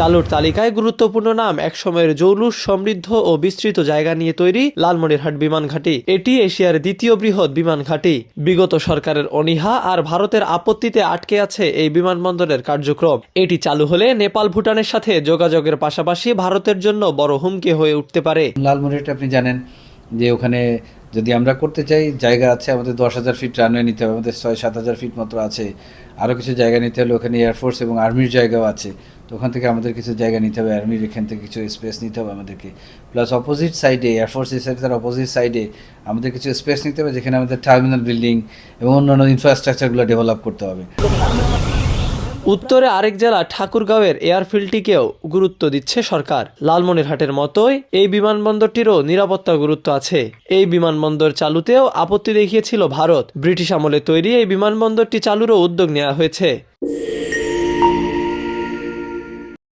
চালুর তালিকায় গুরুত্বপূর্ণ নাম, একসময়ের জৌলুস, সমৃদ্ধ ও বিস্তৃত জায়গা নিয়ে তৈরি লালমনিরহাট বিমান ঘাঁটি। এটি এশিয়ার দ্বিতীয় বৃহৎ বিমান ঘাঁটি। বিগত সরকারের অনীহা আর ভারতের আপত্তিতে আটকে আছে এই বিমানবন্দরের কার্যক্রম। এটি চালু হলে নেপাল ভুটানের সাথে যোগাযোগের পাশাপাশি ভারতের জন্য বড় হুমকি হয়ে উঠতে পারে। লালমনিরহাট আপনি জানেন যে ওখানে যদি আমরা করতে চাই, জায়গা আছে, আমাদের দশ হাজার ফিট রানওয়ে নিতে হবে, আমাদের ছয়, সাত হাজার ফিট মতো আছে। আরও কিছু জায়গা নিতে হলে ওখানে এয়ারফোর্স এবং আর্মির জায়গাও আছে। তো ওখান থেকে আমাদের কিছু জায়গা নিতে হবে আর্মির এখান থেকে কিছু স্পেস নিতে হবে আমাদেরকে। প্লাস অপোজিট সাইডে এয়ারফোর্স সাইডে তার অপোজিট সাইডে আমাদের কিছু স্পেস নিতে হবে, যেখানে আমাদের টার্মিনাল বিল্ডিং এবং অন্যান্য ইনফ্রাস্ট্রাকচারগুলো ডেভেলপ করতে হবে। উত্তরে আরেক জেলা ঠাকুরগাঁওয়ের এয়ারফিল্ডটিকেও গুরুত্ব দিচ্ছে সরকার। লালমনিরহাটের মতোই এই বিমানবন্দরটিরও নিরাপত্তা গুরুত্ব আছে। এই বিমানবন্দর চালুতেও আপত্তি দেখিয়েছিল ভারত। ব্রিটিশ আমলে তৈরি এই বিমানবন্দরটি চালুরও উদ্যোগ নেওয়া হয়েছে।